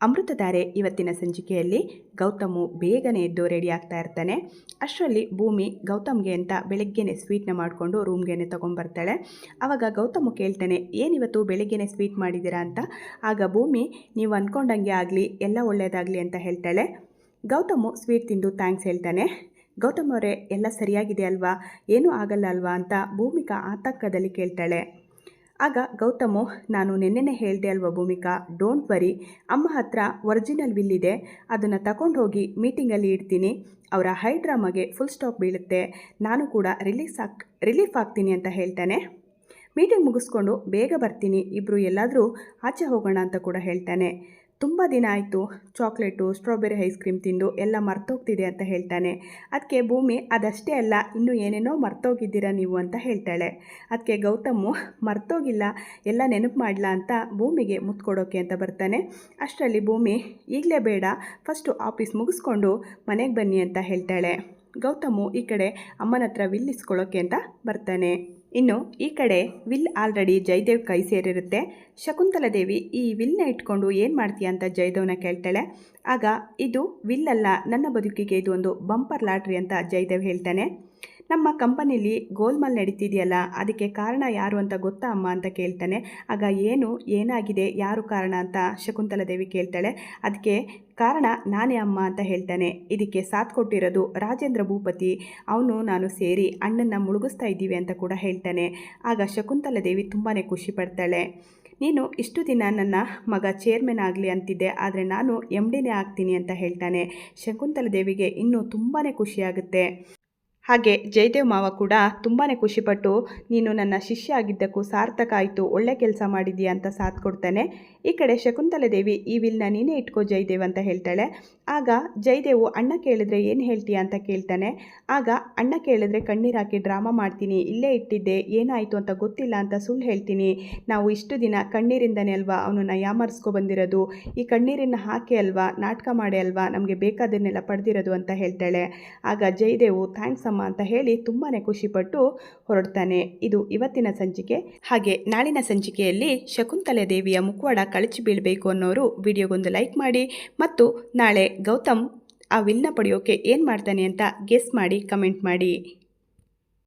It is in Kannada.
ಅಮೃತಧಾರೆ ಇವತ್ತಿನ ಸಂಚಿಕೆಯಲ್ಲಿ ಗೌತಮು ಬೇಗನೆ ಎದ್ದು ರೆಡಿ ಆಗ್ತಾ ಇರ್ತಾನೆ. ಅಷ್ಟರಲ್ಲಿ ಭೂಮಿ ಗೌತಮ್ಗೆ ಅಂತ ಬೆಳಗ್ಗೆನೆ ಸ್ವೀಟ್ನ ಮಾಡಿಕೊಂಡು ರೂಮ್ಗೆನೆ ತೊಗೊಂಬರ್ತಾಳೆ ಆವಾಗ ಗೌತಮು ಕೇಳ್ತಾನೆ ಏನಿವತ್ತು ಬೆಳಗ್ಗೆನೆ ಸ್ವೀಟ್ ಮಾಡಿದ್ದೀರಾ ಅಂತ? ಆಗ ಭೂಮಿ, ನೀವು ಅಂದ್ಕೊಂಡಂಗೆ ಆಗಲಿ, ಎಲ್ಲ ಒಳ್ಳೆಯದಾಗಲಿ ಅಂತ ಹೇಳ್ತಾಳೆ. ಗೌತಮು ಸ್ವೀಟ್ ತಿಂದು ಥ್ಯಾಂಕ್ಸ್ ಹೇಳ್ತಾನೆ. ಗೌತಮ್ ಅವರೇ, ಎಲ್ಲ ಸರಿಯಾಗಿದೆ ಅಲ್ವಾ? ಏನೂ ಆಗಲ್ಲ ಅಲ್ವಾ? ಅಂತ ಭೂಮಿಕಾ ಆತಂಕದಲ್ಲಿ ಕೇಳ್ತಾಳೆ. ಆಗ ಗೌತಮು, ನಾನು ನಿನ್ನೆನೆ ಹೇಳಿದೆ ಅಲ್ವಾ ಭೂಮಿಕಾ, ಡೋಂಟ್ ವರಿ, ಅಮ್ಮ ಹತ್ರ ಒರಿಜಿನಲ್ ವಿಲ್ ಇದೆ, ಅದನ್ನು ತಗೊಂಡು ಹೋಗಿ ಮೀಟಿಂಗಲ್ಲಿ ಇಡ್ತೀನಿ, ಅವರ ಹೈ ಡ್ರಾಮಾಗೆ ಫುಲ್ ಸ್ಟಾಪ್ ಬೀಳುತ್ತೆ, ನಾನು ಕೂಡ ರಿಲೀಸ್ ಆಗ್ ರಿಲೀಫ್ ಆಗ್ತೀನಿ ಅಂತ ಹೇಳ್ತಾನೆ. ಮೀಟಿಂಗ್ ಮುಗಿಸ್ಕೊಂಡು ಬೇಗ ಬರ್ತೀನಿ ಇಬ್ಬರು ಎಲ್ಲಾದರೂ ಆಚೆ ಹೋಗೋಣ ಅಂತ ಕೂಡ ಹೇಳ್ತಾನೆ. ತುಂಬ ದಿನ ಆಯಿತು ಚಾಕ್ಲೇಟು, ಸ್ಟ್ರಾಬೆರಿ ಐಸ್ ಕ್ರೀಮ್ ತಿಂದು ಎಲ್ಲ ಮರ್ತೋಗ್ತಿದೆ ಅಂತ ಹೇಳ್ತಾನೆ. ಅದಕ್ಕೆ ಭೂಮಿ ಅದಷ್ಟೇ ಅಲ್ಲ, ಇನ್ನೂ ಏನೇನೋ ಮರ್ತೋಗಿದ್ದೀರಾ ನೀವು ಅಂತ ಹೇಳ್ತಾಳೆ. ಅದಕ್ಕೆ ಗೌತಮು, ಮರ್ತೋಗಿಲ್ಲ, ಎಲ್ಲ ನೆನಪು ಮಾಡಲಾ ಅಂತ ಭೂಮಿಗೆ ಮುತ್ಕೊಡೋಕೆ ಅಂತ ಬರ್ತಾನೆ. ಅಷ್ಟರಲ್ಲಿ ಭೂಮಿ, ಈಗಲೇ ಬೇಡ, ಫಸ್ಟು ಆಫೀಸ್ ಮುಗಿಸ್ಕೊಂಡು ಮನೆಗೆ ಬನ್ನಿ ಅಂತ ಹೇಳ್ತಾಳೆ. ಗೌತಮು ಈ ಕಡೆ ಅಮ್ಮನ ಹತ್ರ ವಿಲ್ಲಿಸ್ಕೊಳ್ಳೋಕೆ ಅಂತ ಬರ್ತಾನೆ. ಇನ್ನು ಈ ಕಡೆ ವಿಲ್ ಆಲ್ರೆಡಿ ಜಯದೇವ್ ಕೈ ಸೇರಿರುತ್ತೆ. ಶಕುಂತಲಾ ದೇವಿ, ಈ ವಿಲ್ನ ಇಟ್ಕೊಂಡು ಏನು ಮಾಡ್ತೀಯ ಅಂತ ಜಯದೇವ್ನ ಕೇಳ್ತಾಳೆ. ಆಗ ಇದು ವಿಲ್ ಅಲ್ಲ, ನನ್ನ ಬದುಕಿಗೆ ಇದು ಒಂದು ಬಂಪರ್ ಲಾಟ್ರಿ ಅಂತ ಜಯದೇವ್ ಹೇಳ್ತಾನೆ. ನಮ್ಮ ಕಂಪನಿಲಿ ಗೋಲ್ಮಾಲ್ ನಡೀತಿದೆಯಲ್ಲ, ಅದಕ್ಕೆ ಕಾರಣ ಯಾರು ಅಂತ ಗೊತ್ತಾ ಅಮ್ಮ ಅಂತ ಕೇಳ್ತಾನೆ. ಆಗ ಏನು, ಏನಾಗಿದೆ, ಯಾರು ಕಾರಣ ಅಂತ ಶಕುಂತಲಾ ದೇವಿ ಕೇಳ್ತಾಳೆ. ಅದಕ್ಕೆ ಕಾರಣ ನಾನೇ ಅಮ್ಮ ಅಂತ ಹೇಳ್ತಾನೆ. ಇದಕ್ಕೆ ಸಾಥ್ ಕೊಟ್ಟಿರೋದು ರಾಜೇಂದ್ರ ಭೂಪತಿ. ಅವನು, ನಾನು ಸೇರಿ ಅಣ್ಣನ ಮುಳುಗಿಸ್ತಾ ಇದ್ದೀವಿ ಅಂತ ಕೂಡ ಹೇಳ್ತಾನೆ. ಆಗ ಶಕುಂತಲಾ ದೇವಿ ತುಂಬಾ ಖುಷಿ ಪಡ್ತಾಳೆ. ನೀನು ಇಷ್ಟು ದಿನ ನನ್ನ ಮಗ ಚೇರ್ಮನ್ ಆಗಲಿ ಅಂತಿದ್ದೆ, ಆದರೆ ನಾನು ಎಂ ಡಿನೇ ಆಗ್ತೀನಿ ಅಂತ ಹೇಳ್ತಾನೆ. ಶಕುಂತಲಾ ದೇವಿಗೆ ಇನ್ನೂ ತುಂಬಾ ಖುಷಿಯಾಗುತ್ತೆ ಹಾಗೆ ಜಯದೇವ್ ಮಾವ ಕೂಡ ತುಂಬಾ ಖುಷಿಪಟ್ಟು, ನೀನು ನನ್ನ ಶಿಷ್ಯ ಆಗಿದ್ದಕ್ಕೂ ಸಾರ್ಥಕ ಆಯಿತು, ಒಳ್ಳೆ ಕೆಲಸ ಮಾಡಿದೀಯ ಅಂತ ಸಾಥ್ ಕೊಡ್ತಾನೆ. ಈ ಕಡೆ ಶಕುಂತಲೆ ದೇವಿ ಈ ವಿಲ್ನ ನೀನೇ ಇಟ್ಕೋ ಜಯದೇವ್ ಅಂತ ಹೇಳ್ತಾಳೆ. ಆಗ ಜಯದೇವು, ಅಣ್ಣ ಕೇಳಿದ್ರೆ ಏನು ಹೇಳ್ತೀಯಾ ಅಂತ ಕೇಳ್ತಾನೆ. ಆಗ ಅಣ್ಣ ಕೇಳಿದ್ರೆ ಕಣ್ಣೀರು ಹಾಕಿ ಡ್ರಾಮಾ ಮಾಡ್ತೀನಿ, ಇಲ್ಲೇ ಇಟ್ಟಿದ್ದೆ, ಏನಾಯಿತು ಅಂತ ಗೊತ್ತಿಲ್ಲ ಅಂತ ಸುಳ್ಳು ಹೇಳ್ತೀನಿ. ನಾವು ಇಷ್ಟು ದಿನ ಕಣ್ಣೀರಿಂದನೇ ಅಲ್ವಾ, ಅವನನ್ನು ಯಾಮರ್ಸ್ಕೊ ಬಂದಿರೋದು? ಈ ಕಣ್ಣೀರಿನ ಹಾಕಿ ಅಲ್ವಾ, ನಾಟಕ ಮಾಡಿ ಅಲ್ವಾ, ನಮಗೆ ಬೇಕಾದನ್ನೆಲ್ಲ ಪಡೆದಿರೋದು? ಅಂತ ಹೇಳ್ತಾಳೆ. ಆಗ ಜಯದೇವು, ಥ್ಯಾಂಕ್ಸ್ ಅಮ್ಮ ಅಂತ ಹೇಳಿ ತುಂಬಾ ಖುಷಿಪಟ್ಟು ಹೊರಡ್ತಾನೆ. ಇದು ಇವತ್ತಿನ ಸಂಚಿಕೆ. ಹಾಗೆ ನಾಳಿನ ಸಂಚಿಕೆಯಲ್ಲಿ ಶಕುಂತಲೆ ದೇವಿಯ ಮುಖವಾಡ ಕಳಚಿ ಬೀಳಬೇಕು ಅನ್ನೋರು ವಿಡಿಯೋಗೊಂದು ಲೈಕ್ ಮಾಡಿ ಮತ್ತು ನಾಳೆ ಗೌತಮ್ ಆ ವಿಲ್ನ ಪಡೆಯೋಕೆ ಏನು ಮಾಡ್ತಾನೆ ಅಂತ ಗೆಸ್ ಮಾಡಿ, ಕಮೆಂಟ್ ಮಾಡಿ.